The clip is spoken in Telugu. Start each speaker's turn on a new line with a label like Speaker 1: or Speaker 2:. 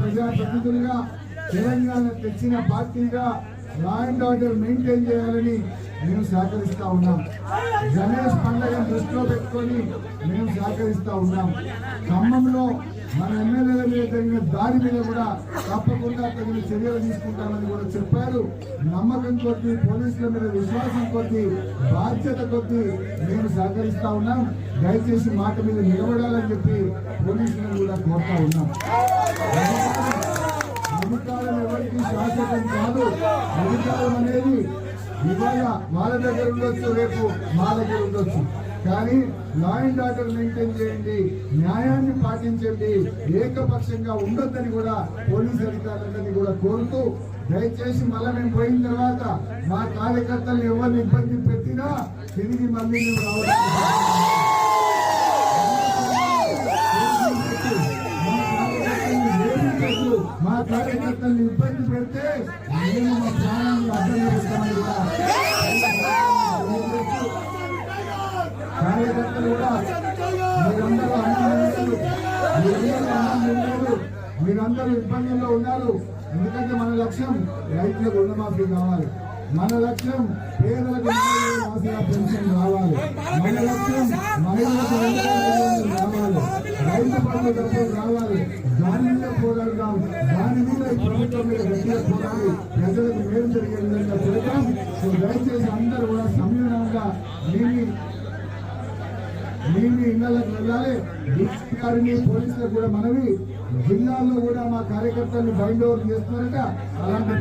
Speaker 1: ప్రజాప్రతినిధులుగా తెలంగాణ తెచ్చిన పార్టీగా లా అండ్ ఆర్డర్ మెయింటైన్ చేయాలని మేము సహకరిస్తా ఉన్నాం. గణేష్ పండుగను దృష్టిలో పెట్టుకొని మేము సహకరిస్తా ఉన్నాం. ఖమ్మంలో మన ఎమ్మెల్యేల మీద జరిగిన మీద కూడా తప్పకుండా తగిన చర్యలు తీసుకుంటామని కూడా చెప్పారు. నమ్మకం కొద్దీ పోలీసుల మీద విశ్వాసం కొద్ది బాధ్యత కొద్ది మేము సహకరిస్తా ఉన్నాం. దయచేసి మాట మీద నిలబడాలని చెప్పి పోలీసులు కోరుతా ఉన్నాం. అధికారం ఎవరికి శాశ్వతం కాదు. అధికారం అనేది ఇవాళ వాళ్ళ దగ్గర ఉండొచ్చు రేపు మా దగ్గర ఉండొచ్చు. కానీ లా అండ్ ఆర్డర్ మెయింటైన్ చేయండి న్యాయాన్ని పాటించండి ఏకపక్షంగా ఉండొద్దని కూడా పోలీస్ అధికారులందరినీ కూడా కోరుతూ దయచేసి మళ్ళీ మేము పోయిన తర్వాత మా కార్యకర్తలు ఎవరిని ఇబ్బంది పెట్టినా తిరిగి మళ్ళీ మేము రావడానికి మా కార్యకర్తలను ఇబ్బంది పెడితే మేము మా ప్రాణాలను అర్థం చేస్తామని కూడా. కార్యకర్తలు కూడా మీరందరూ అన్నం మీరందరూ మీరందరూ ఇబ్బందుల్లో ఉన్నారు. ఎందుకంటే మన లక్ష్యం రైతులకు రుణమాఫీ కావాలి. మన లక్ష్యం పేదలకు పెన్షన్ రావాలి మన లక్ష్యం మహిళలకు రైతు రావాలి. దాని మీద పోరాడదాం దాని మీద ప్రభుత్వం మీద గట్టిగా పోరాడి ప్రజలకు మేలు జరిగే విధంగా చేద్దాం సో దయచేసి అందరూ కూడా సంయమనంగా మీ మీ మీ ఇళ్ళకు వెళ్ళాలి. డీసీ గారిని పోలీసులకు కూడా మనవి. జిల్లాల్లో కూడా మా కార్యకర్తలను బైండ్ ఓవర్ చేస్తున్నారట. అలాంటి